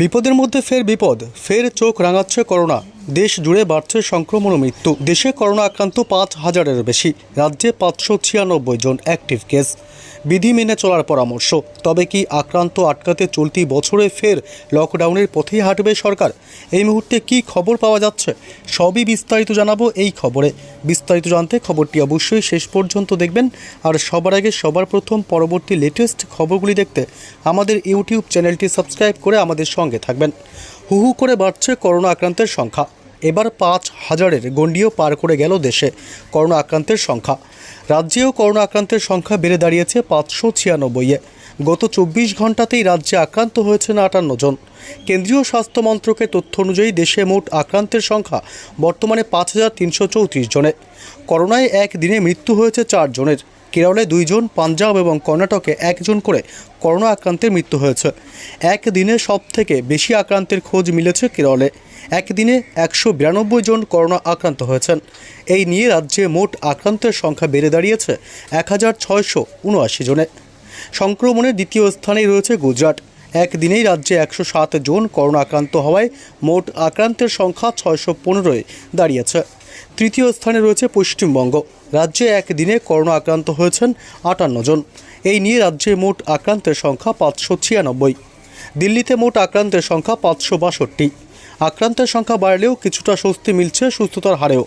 বিপদের মধ্যে ফের বিপদ ফের চোখ রাঙাচ্ছে করোনা। দেশ জুড়ে বাড়ছে সংক্রমণ ও মৃত্যু। দেশে করোনা আক্রান্ত পাঁচ হাজারের বেশি। রাজ্যে পাঁচশো ছিয়ানব্বই জন অ্যাক্টিভ কেস বিধি মেনে চলার পরামর্শ। তবে কি আক্রান্ত আটকাতে চলতি বছরে ফের লকডাউনের পথেই হাঁটবে সরকার? এই মুহূর্তে কি খবর পাওয়া যাচ্ছে? সবই বিস্তারিত জানাব এই খবরে। বিস্তারিত জানতে খবরটি অবশ্যই শেষ পর্যন্ত দেখবেন। আর সবার আগে সবার প্রথম পরবর্তী লেটেস্ট খবরগুলি দেখতে আমাদের ইউটিউব চ্যানেলটি সাবস্ক্রাইব করে আমাদের সঙ্গে থাকবেন। হু হু করে বাড়ছে করোনা আক্রান্তের সংখ্যা। এবার পাঁচ হাজারের গণ্ডিও পার করে গেল দেশে করোনা আক্রান্তের সংখ্যা। রাজ্যেও করোনা আক্রান্তের সংখ্যা বেড়ে দাঁড়িয়েছে পাঁচশো ছিয়ানব্বইয়ে গত চব্বিশ ঘন্টাতেই রাজ্যে আক্রান্ত হয়েছেন আটান্ন জন। কেন্দ্রীয় স্বাস্থ্য মন্ত্রকের তথ্য অনুযায়ী দেশে মোট আক্রান্তের সংখ্যা বর্তমানে পাঁচ হাজার তিনশো চৌত্রিশ জনের। করোনায় এক দিনে মৃত্যু হয়েছে চার জনের। কেরলে দুইজন পাঞ্জাব এবং কর্ণাটকে একজন করে করোনা আক্রান্তের মৃত্যু হয়েছে। একদিনে সব থেকে বেশি আক্রান্তের খোঁজ মিলেছে কেরলে। একদিনে একশো বিরানব্বই জন করোনা আক্রান্ত হয়েছেন। এই নিয়ে রাজ্যে মোট আক্রান্তের সংখ্যা বেড়ে দাঁড়িয়েছে এক হাজার ছয়শো উনআশি জনে। সংক্রমণের দ্বিতীয় স্থানেই রয়েছে গুজরাট। একদিনেই রাজ্যে একশো সাত জন করোনা আক্রান্ত হওয়ায় মোট আক্রান্তের সংখ্যা ছয়শো পনেরোয় দাঁড়িয়েছে। তৃতীয় স্থানে রয়েছে পশ্চিমবঙ্গ। রাজ্যে একদিনে করোনা আক্রান্ত হয়েছেন আটান্ন জন। এই নিয়ে রাজ্যে মোট আক্রান্তের সংখ্যা পাঁচশো ছিয়ানব্বই। দিল্লিতে মোট আক্রান্তের সংখ্যা পাঁচশো বাষট্টি। আক্রান্তের সংখ্যা বাড়লেও কিছুটা স্বস্তি মিলছে সুস্থতার হারেও।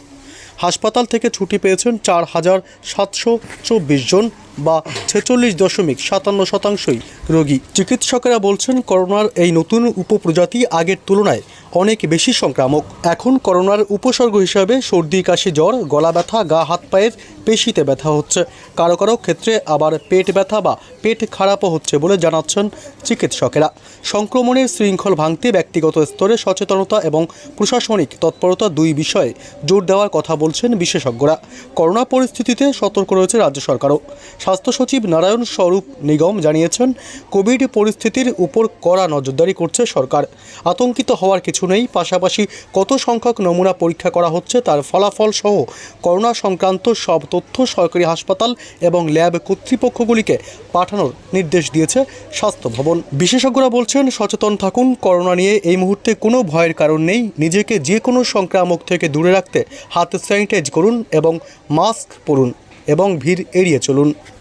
হাসপাতাল থেকে ছুটি পেয়েছেন চার হাজার সাতশো চব্বিশ জন বা ছেচল্লিশ দশমিক সাতান্ন শতাংশই রোগী। চিকিৎসকেরা বলছেন, করোনার এই নতুন উপপ্রজাতি আগের তুলনায় অনেক বেশি সংক্রামক। এখন করোনার উপসর্গ হিসাবে সর্দি, কাশি, জ্বর, গলা ব্যথা, গা, হাত পায়ের পেশিতে ব্যথা হচ্ছে। কারও কারও ক্ষেত্রে আবার পেট ব্যথা বা পেট খারাপও হচ্ছে বলে জানাচ্ছেন চিকিৎসকেরা। সংক্রমণের শৃঙ্খল ভাঙতে ব্যক্তিগত স্তরে সচেতনতা এবং প্রশাসনিক তৎপরতা দুই বিষয়ে জোর দেওয়ার কথা বলছেন বিশেষজ্ঞরা। করোনা পরিস্থিতিতে সতর্ক রয়েছে রাজ্য সরকারও। স্বাস্থ্য সচিব নারায়ণ স্বরূপ নিগম জানিয়েছেন, কোভিড পরিস্থিতির উপর কড়া নজরদারি করছে সরকার। আতঙ্কিত হওয়ার কিছু নেই। পাশাপাশি কত সংখ্যক নমুনা পরীক্ষা করা হচ্ছে তার ফলাফল সহ করোনা সংক্রান্ত সব তথ্য সরকারি হাসপাতাল এবং ল্যাব কর্তৃপক্ষগুলিকে পাঠানোর নির্দেশ দিয়েছে স্বাস্থ্য ভবন। বিশেষজ্ঞরা বলছেন, সচেতন থাকুন, করোনা নিয়ে এই মুহূর্তে কোনো ভয়ের কারণ নেই। নিজেকে যে কোনো সংক্রামক থেকে দূরে রাখতে হাত স্যানিটাইজ করুন এবং মাস্ক পরুন এবং ভিড় এড়িয়ে চলুন।